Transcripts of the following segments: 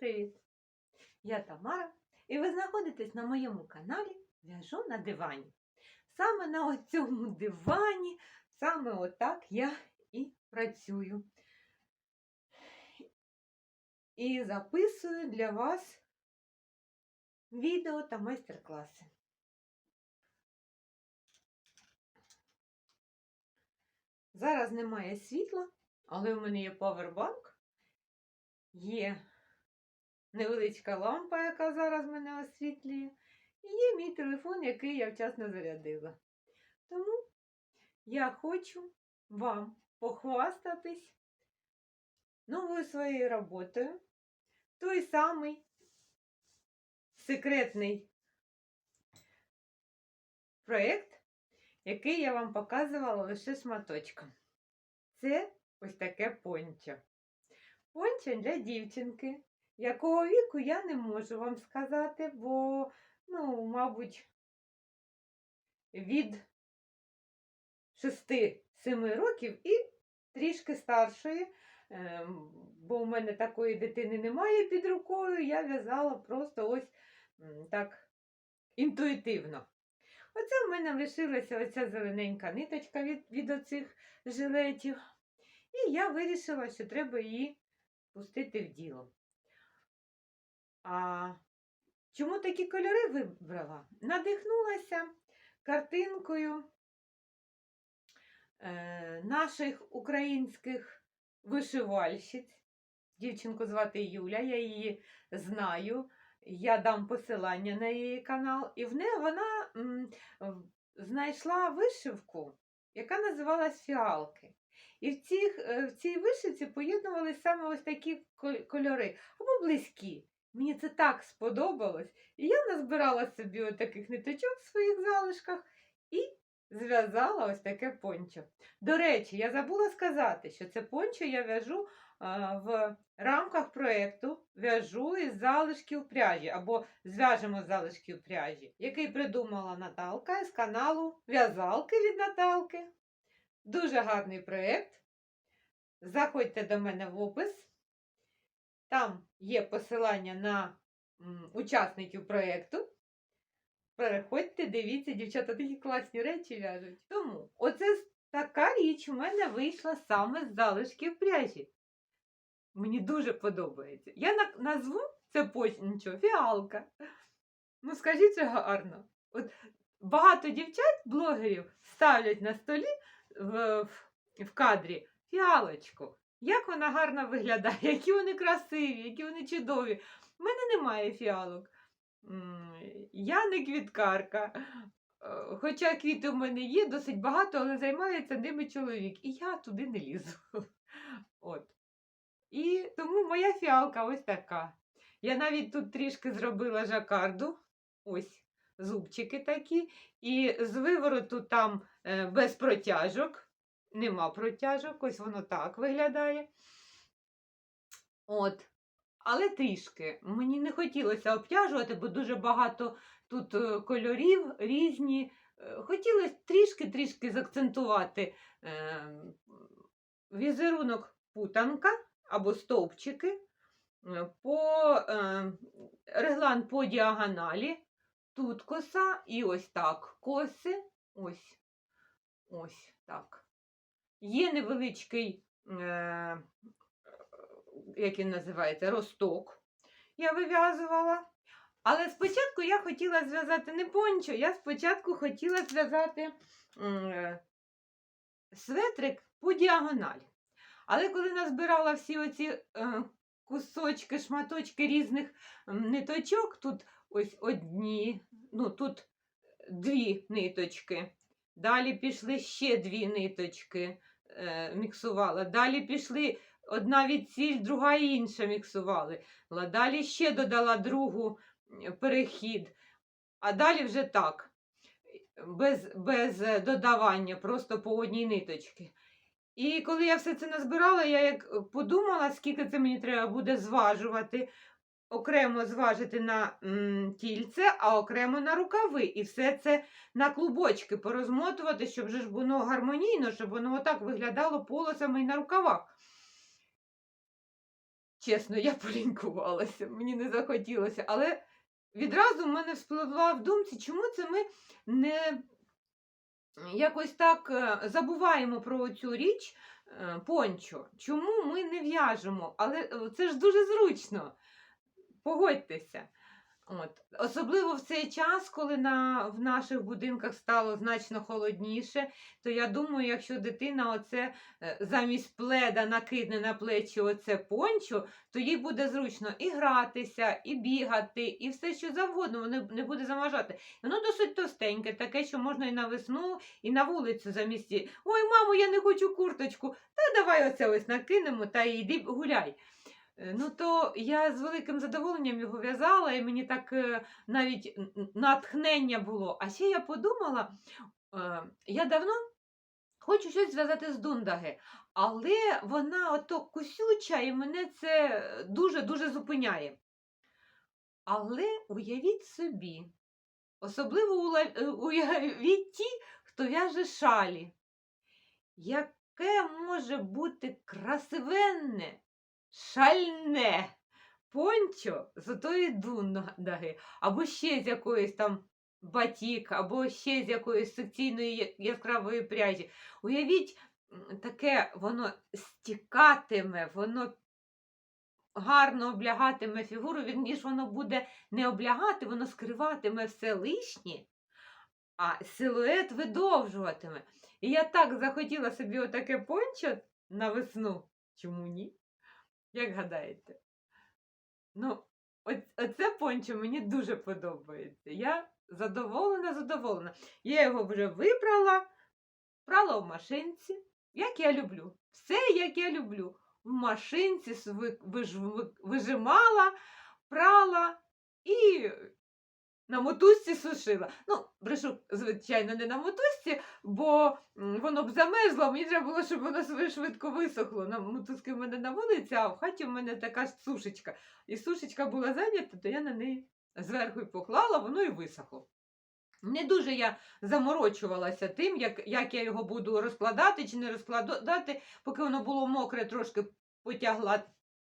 Привіт-привіт! Я Тамара, і ви знаходитесь на моєму каналі В'яжу на дивані. Саме на цьому дивані, саме отак я і працюю. І записую для вас відео та майстер-класи. Зараз немає світла, але в мене є павербанк, є невеличка лампа, яка зараз мене освітлює, і є мій телефон, який я вчасно зарядила. Тому я хочу вам похвастатись новою своєю роботою. Той самий секретний проєкт, який я вам показувала лише шматочком. Це ось таке пончо. Пончо для дівчинки. Якого віку я не можу вам сказати, бо, ну, мабуть, від 6-7 років і трішки старшої, ем, бо в мене такої дитини немає під рукою, я в'язала просто ось так інтуїтивно. Оце в мене лишилася оця зелененька ниточка від, від оцих жилетів. І я вирішила, що треба її пустити в діло. А чому такі кольори вибрала? Надихнулася картинкою е, наших українських вишивальщиць. Дівчинку звати Юля, я її знаю. Я дам посилання на її канал, і в неї вона м, знайшла вишивку, яка називалась фіалки. І в, цих, е, в цій вишивці поєднувалися саме ось такі кольори, або близькі. Мені це так сподобалось. І я назбирала собі от таких ниточок в своїх залишках і зв'язала ось таке пончо. До речі, я забула сказати, що це пончо я в'яжу в рамках проєкту В'яжу із залишків пряжі або зв'яжемо з залишків пряжі, який придумала Наталка з каналу В'язалки від Наталки. Дуже гарний проєкт. Заходьте до мене в опис. Там є посилання на учасників проєкту. Переходьте, дивіться, дівчата такі класні речі в'яжуть. Тому оце така річ у мене вийшла саме з залишків пряжі. Мені дуже подобається. Я назву це пончо фіалка. Ну, скажіть, це гарно. От багато дівчат, блогерів, ставлять на столі в, в кадрі фіалочку. Як вона гарно виглядає, які вони красиві, які вони чудові. У мене немає фіалок. Я не квіткарка. Е, Хоча квіти в мене є досить багато, але займається ними чоловік. І я туди не лізу. От. І тому моя фіалка ось така. Я навіть тут трішки зробила жакарду. Ось зубчики такі. І з вивороту там е, без протяжок. Нема протяжок, ось воно так виглядає. От. Але трішки. Мені не хотілося обтяжувати, бо дуже багато тут е, кольорів різні. Е, Хотілося трішки-трішки заакцентувати е, візерунок путанка або стовпчики по реглан по діагоналі. Тут коса і ось так коси. Ось. Ось так. Є невеличкий, е, як він називається, росток. Я вив'язувала. Але спочатку я хотіла зв'язати не пончо, я спочатку хотіла зв'язати е, светрик по діагоналі. Але коли назбирала всі оці е, кусочки, шматочки різних ниточок, тут ось одні, ну тут дві ниточки. Далі пішли ще дві ниточки, е, міксувала. Далі пішли одна відсіль, друга інша міксували. Далі ще додала другу перехід. А далі вже так, без, без е, додавання, просто по одній ниточці. І коли я все це назбирала, я як подумала, скільки це мені треба буде зважувати, окремо зважити на м, тільце, а окремо на рукави. І все це на клубочки порозмотувати, щоб ж воно гармонійно, щоб воно отак виглядало полосами і на рукавах. чесно, я полінькувалася, мені не захотілося. Але відразу в мене вспливла в думці, чому це ми не якось так е, забуваємо про цю річ е, пончо. Чому ми не в'яжемо? Але е, це ж дуже зручно. Погодьтеся. От. Особливо в цей час, коли на, в наших будинках стало значно холодніше, то я думаю, якщо дитина оце е, замість пледа накидне на плечі оце пончо, то їй буде зручно і гратися, і бігати, і все що завгодно, воно не буде замажати. Воно досить товстеньке, таке, що можна і на весну, і на вулицю замість. Ой, мамо, я не хочу курточку. Та давай оце ось накинемо та йди гуляй. Е, Ну, то я з великим задоволенням його в'язала, і мені так е, навіть натхнення було. А ще я подумала, е, я давно хочу щось зв'язати з дундаги, але вона ото кусюча, і мене це дуже-дуже зупиняє. Але уявіть собі, особливо уявіть ті, хто в'яже шалі. Яке може бути красивенне, шальне пончо з отої дундаги, або ще з якоїсь там батік, або ще з якоїсь секційної яскравої пряжі. Уявіть, таке воно стікатиме, воно гарно облягатиме фігуру, вірніше воно буде не облягати, воно скриватиме все лишнє, а силует видовжуватиме. І я так захотіла собі отаке пончо на весну. Чому ні? Як гадаєте? Ну, оце пончо мені дуже подобається. Я задоволена, задоволена. Я його вже випрала, прала в машинці, як я люблю. Все, як я люблю. В машинці вижимала, прала і на мотузці сушила. Ну, брешу, звичайно, не на мотузці, бо воно б замерзло, мені треба було, щоб воно швидко висохло. На мотузки в мене на вулиці, а в хаті в мене така ж сушечка. І сушечка була зайнята, то я на неї зверху й поклала, воно і висохло. Не дуже я заморочувалася тим, як, як я його буду розкладати чи не розкладати, поки воно було мокре, трошки потягла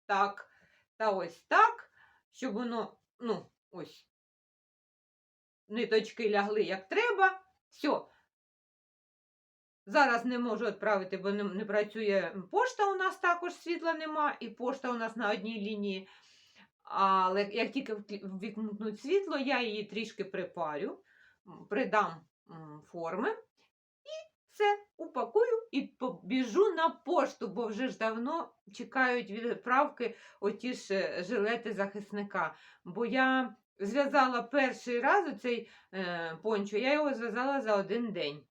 так та ось так, щоб воно, ну, ось, ниточки лягли як треба. Все. Зараз не можу відправити, бо не, працює пошта у нас також світла нема, і пошта у нас на одній лінії. Але як тільки ввімкнуть світло, я її трішки припарю, придам форми і все упакую і побіжу на пошту, бо вже ж давно чекають відправки оті ж е, жилети захисника. Бо я зв'язала перший раз цей е, пончо, я його зв'язала за один день.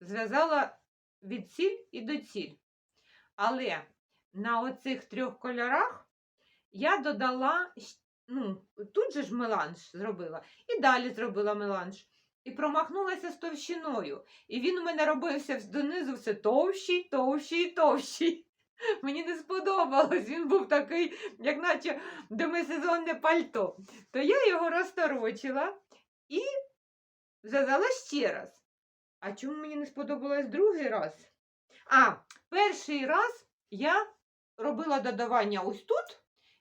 Зв'язала від ціль і до ціль. Але на оцих трьох кольорах я додала, ну, тут же ж меланж зробила, і далі зробила меланж. І промахнулася з товщиною. І він у мене робився донизу все товщий, товщий, товщий. Мені не сподобалось, він був такий, як наче демисезонне пальто. То я його розторочила і зв'язала ще раз. А чому мені не сподобалось другий раз? А, перший раз я робила додавання ось тут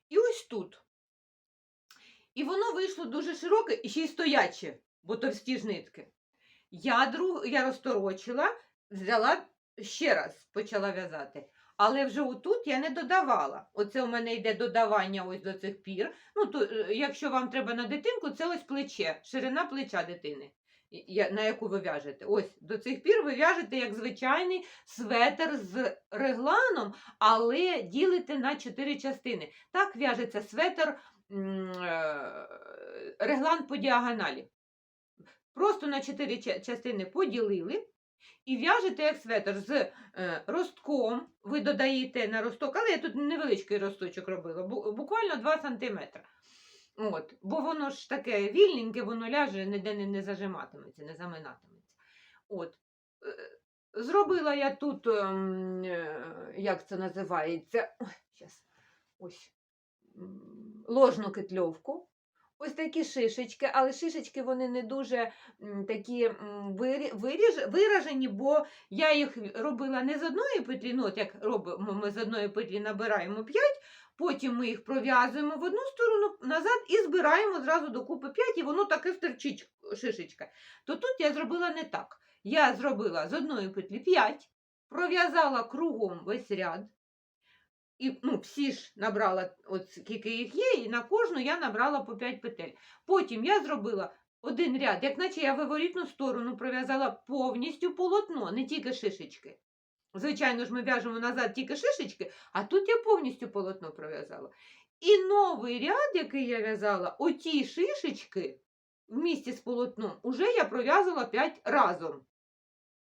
і ось тут. І воно вийшло дуже широке і ще й стояче, бо товсті ж нитки. Я, друг, я розторочила, взяла ще раз, почала в'язати. Але вже отут я не додавала. Оце у мене йде додавання ось до цих пір. Ну, то, е, якщо вам треба на дитинку, це ось плече, ширина плеча дитини, на яку ви в'яжете. Ось до цих пір ви в'яжете як звичайний светр з регланом, але ділите на чотири частини. Так в'яжеться светр е, реглан по діагоналі. Просто на чотири частини поділили. І в'яжете як светр з е, ростком. Ви додаєте на росток, але я тут невеличкий росточок робила, буквально 2 см. От, бо воно ж таке вільненьке, воно ляже, ніде не, не зажиматиметься, не заминатиметься. От. е, Зробила я тут, ем, е, як це називається, щас, ось, ложну кетльовку. Ось такі шишечки, але шишечки вони не дуже такі виражені, бо я їх робила не з одної петлі, ну, от як робимо, ми з одної петлі набираємо 5, потім ми їх пров'язуємо в одну сторону назад і збираємо зразу докупи 5, і воно таке стерчить шишечка. То тут я зробила не так. Я зробила з одної петлі 5, пров'язала кругом весь ряд. І ну, всі ж набрала, от скільки їх є, і на кожну я набрала по 5 петель. Потім я зробила один ряд, як наче я виворітну сторону пров'язала повністю полотно, не тільки шишечки. Звичайно ж, ми в'яжемо назад тільки шишечки, а тут я повністю полотно пров'язала. І новий ряд, який я в'язала, оті шишечки в місті з полотном, уже я пров'язала 5 разом.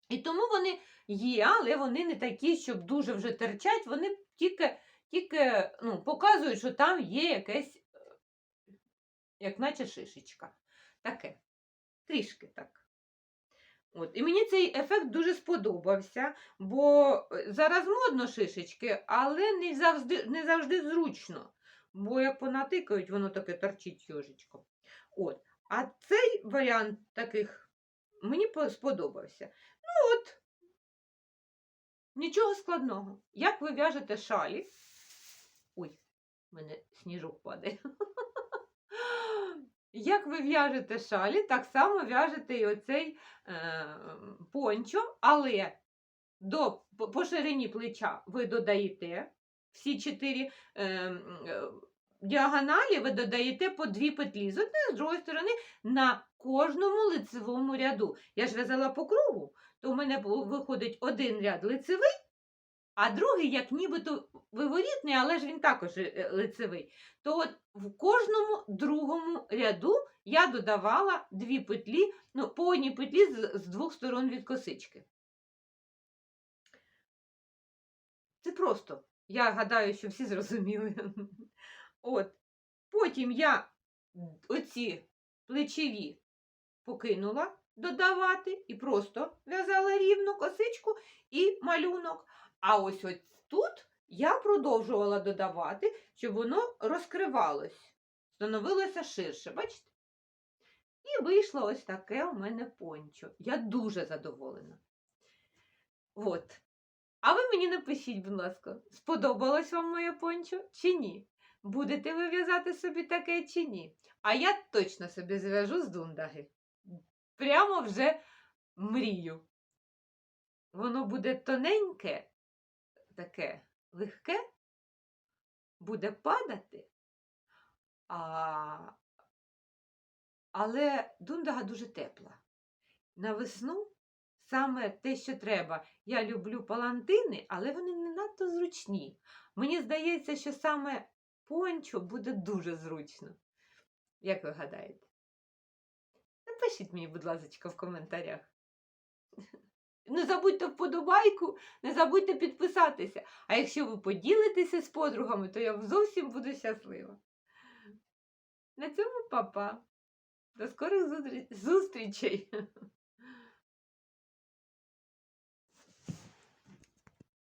І тому вони є, але вони не такі, щоб дуже вже терчать, вони тільки, тільки ну, показують, що там є якесь, е, як наче шишечка. Таке. Трішки так. От. І мені цей ефект дуже сподобався, бо е, зараз модно шишечки, але не завжди, не завжди зручно. Бо як понатикають, воно таке торчить йожичком. От. А цей варіант таких мені сподобався. Ну от, нічого складного. Як ви в'яжете шалі? Ой, в мене сніжок падає. Як ви в'яжете шалі, так само в'яжете і оцей е, пончо, але до, по, ширині плеча ви додаєте всі чотири е, е, діагоналі, ви додаєте по дві петлі з однієї, з другої сторони на кожному лицевому ряду. Я ж в'язала по кругу, то в мене виходить один ряд лицевий, а другий, як нібито виворітний, але ж він також е, лицевий. То от в кожному другому ряду я додавала дві петлі, ну, по одній петлі з, з двох сторон від косички. Це просто. Я гадаю, що всі зрозуміли. От. Потім я оці плечові покинула додавати і просто в'язала рівну косичку і малюнок. А ось ось тут я продовжувала додавати, щоб воно розкривалось, становилося ширше, бачите? І вийшло ось таке у мене пончо. Я дуже задоволена. От. А ви мені напишіть, будь ласка, сподобалось вам моє пончо чи ні? Будете ви в'язати собі таке чи ні? А я точно собі зв'яжу з дундаги. Прямо вже мрію. Воно буде тоненьке, таке легке, буде падати, а... але дундага дуже тепла. На весну саме те, що треба. Я люблю палантини, але вони не надто зручні. Мені здається, що саме пончо буде дуже зручно. Як ви гадаєте? Напишіть мені, будь ласка, в коментарях. Не забудьте вподобайку, не забудьте підписатися. А якщо ви поділитеся з подругами, то я зовсім буду щаслива. На цьому папа. До скорих зустрічей!